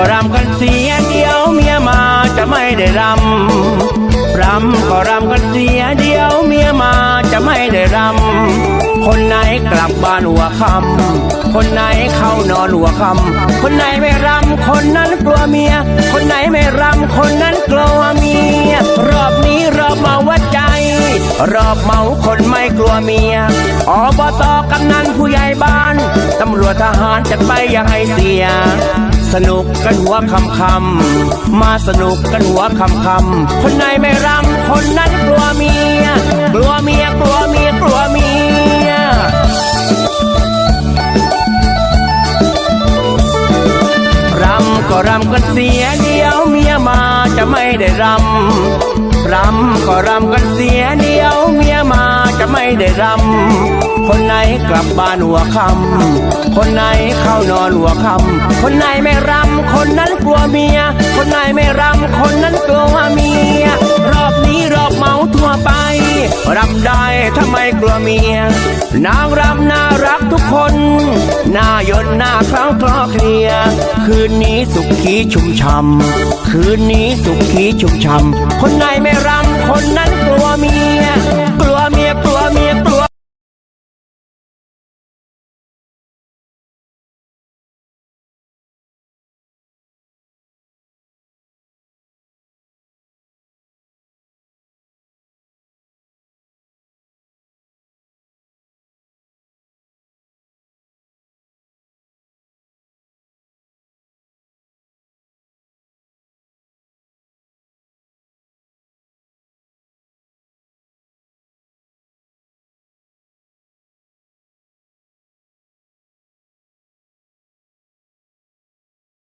ก็รำกันเสียเดียวเมียมาจะไม่ได้รำรำก็รำกันเสียเดียวเมียมาจะไม่ได้รำคนไหนกลับบ้านหัวคำคนไหนเข้านอนหัวคำคนไหนไม่รำคนนั้นกลัวเมีย คนไหนไม่รำคนนั้นกลัวเมีย รอบนี้รอบมาวัดใจ รอบเมาคนไม่กลัวเมียอบตกำนันผู้ใหญ่บ้านตำรวจทหารจะไปยังไงเสีย สนุกกันหัวคำคำมาสนุกกันหัวคำคำคนไหนไม่รำคนนั้นกลัวเมีย กลัวเมียกลัวเมียกลัวเมียรำก็รำกันเสียเดียวเมียมาจะไม่ได้รำรำก็รำกันเสียเดียวเมียมาจะไม่ได้รำ คนไหนกลับบ้านหัวคำคนไหนเข้านอนหัวคำคนไหนไม่รำคนนั้นกลัวเมีย คนไหนไม่รำคนนั้นกลัวเมีย รอบนี้รอบเมาทั่วไปรำได้ทำไมกลัวเมีย นางรำน่ารักทุกคน หน้ายนหน้าคล้าคลอเคลีย คืนนี้สุขีชุ่มช่ำคืนนี้สุขีชุ่มช่ำคนไหนไม่รำคนนั้นกลัวเมีย